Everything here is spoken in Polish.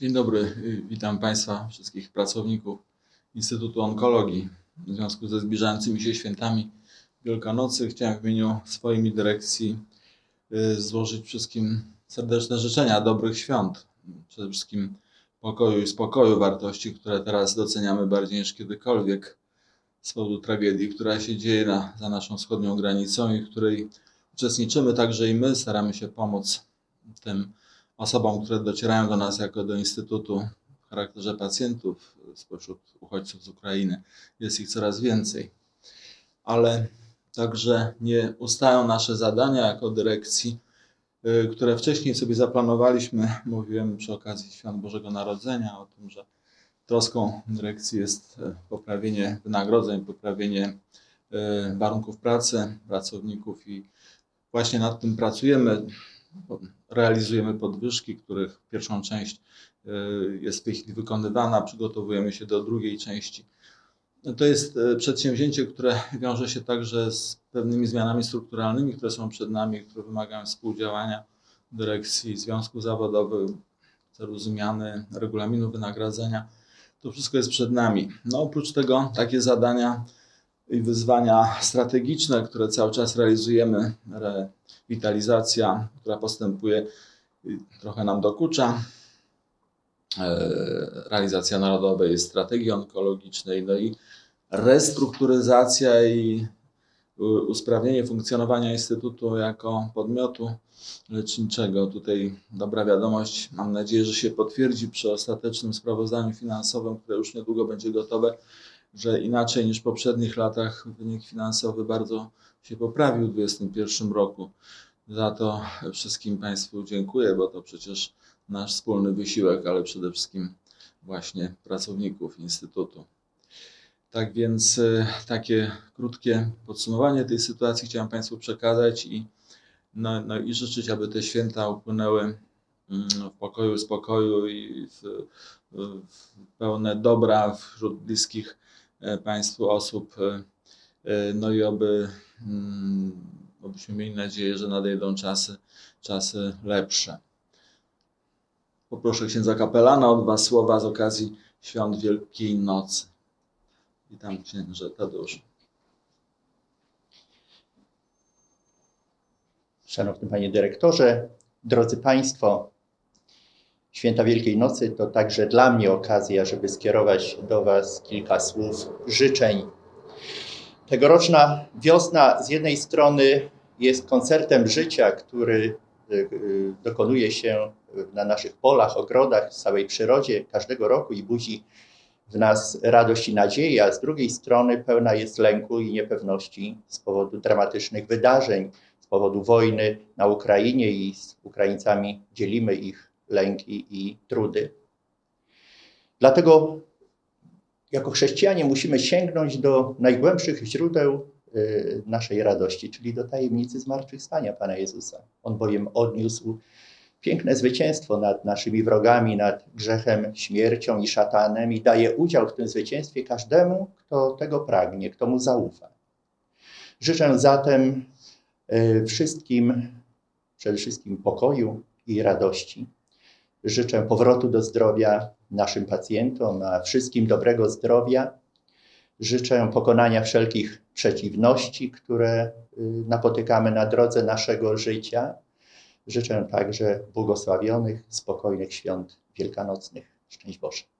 Dzień dobry, witam Państwa, wszystkich pracowników Instytutu Onkologii. W związku ze zbliżającymi się świętami Wielkanocy chciałem w imieniu swoim i dyrekcji y, złożyć wszystkim serdeczne życzenia dobrych świąt. Przede wszystkim pokoju i spokoju, wartości, które teraz doceniamy bardziej niż kiedykolwiek z powodu tragedii, która się dzieje na, za naszą wschodnią granicą i w której uczestniczymy także i my, staramy się pomóc tym osobom, które docierają do nas jako do Instytutu w charakterze pacjentów spośród uchodźców z Ukrainy. Jest ich coraz więcej. Ale także nie ustają nasze zadania jako dyrekcji, y, które wcześniej sobie zaplanowaliśmy. Mówiłem przy okazji Świąt Bożego Narodzenia o tym, że troską dyrekcji jest e, poprawienie wynagrodzeń, poprawienie e, warunków pracy pracowników i właśnie nad tym pracujemy realizujemy podwyżki, których pierwszą część y, jest w tej chwili wykonywana, przygotowujemy się do drugiej części. To jest y, przedsięwzięcie, które wiąże się także z pewnymi zmianami strukturalnymi, które są przed nami, które wymagają współdziałania dyrekcji związków zawodowych, w celu zmiany regulaminu wynagradzania. To wszystko jest przed nami. No, oprócz tego takie zadania i wyzwania strategiczne, które cały czas realizujemy, rewitalizacja, która postępuje, trochę nam dokucza, e, realizacja narodowej strategii onkologicznej, no i restrukturyzacja i usprawnienie funkcjonowania Instytutu jako podmiotu leczniczego. Tutaj dobra wiadomość, mam nadzieję, że się potwierdzi przy ostatecznym sprawozdaniu finansowym, które już niedługo będzie gotowe że inaczej niż w poprzednich latach wynik finansowy bardzo się poprawił w 2021 roku. Za to wszystkim Państwu dziękuję, bo to przecież nasz wspólny wysiłek, ale przede wszystkim właśnie pracowników Instytutu. Tak więc e, takie krótkie podsumowanie tej sytuacji chciałem Państwu przekazać i, no, no i życzyć, aby te święta upłynęły mm, w pokoju, spokoju i w, w pełne dobra wśród bliskich państwu osób. E, e, no i oby, mm, obyśmy mieli nadzieję, że nadejdą czasy, czasy lepsze. Poproszę księdza kapelana o dwa słowa z okazji świąt Wielkiej Nocy. Witam księże Tadeusz. Szanowny Panie Dyrektorze, drodzy Państwo, Święta Wielkiej Nocy to także dla mnie okazja, żeby skierować do Was kilka słów życzeń. Tegoroczna wiosna z jednej strony jest koncertem życia, który y, y, dokonuje się na naszych polach, ogrodach, w całej przyrodzie każdego roku i budzi w nas radość i nadzieję, a z drugiej strony pełna jest lęku i niepewności z powodu dramatycznych wydarzeń, z powodu wojny na Ukrainie i z Ukraińcami dzielimy ich lęki i trudy. Dlatego jako chrześcijanie musimy sięgnąć do najgłębszych źródeł y, naszej radości, czyli do tajemnicy zmartwychwstania Pana Jezusa. On bowiem odniósł piękne zwycięstwo nad naszymi wrogami, nad grzechem, śmiercią i szatanem i daje udział w tym zwycięstwie każdemu, kto tego pragnie, kto mu zaufa. Życzę zatem y, wszystkim, przede wszystkim pokoju i radości, Życzę powrotu do zdrowia naszym pacjentom, a wszystkim dobrego zdrowia. Życzę pokonania wszelkich przeciwności, które y, napotykamy na drodze naszego życia. Życzę także błogosławionych, spokojnych świąt wielkanocnych. Szczęść Boże.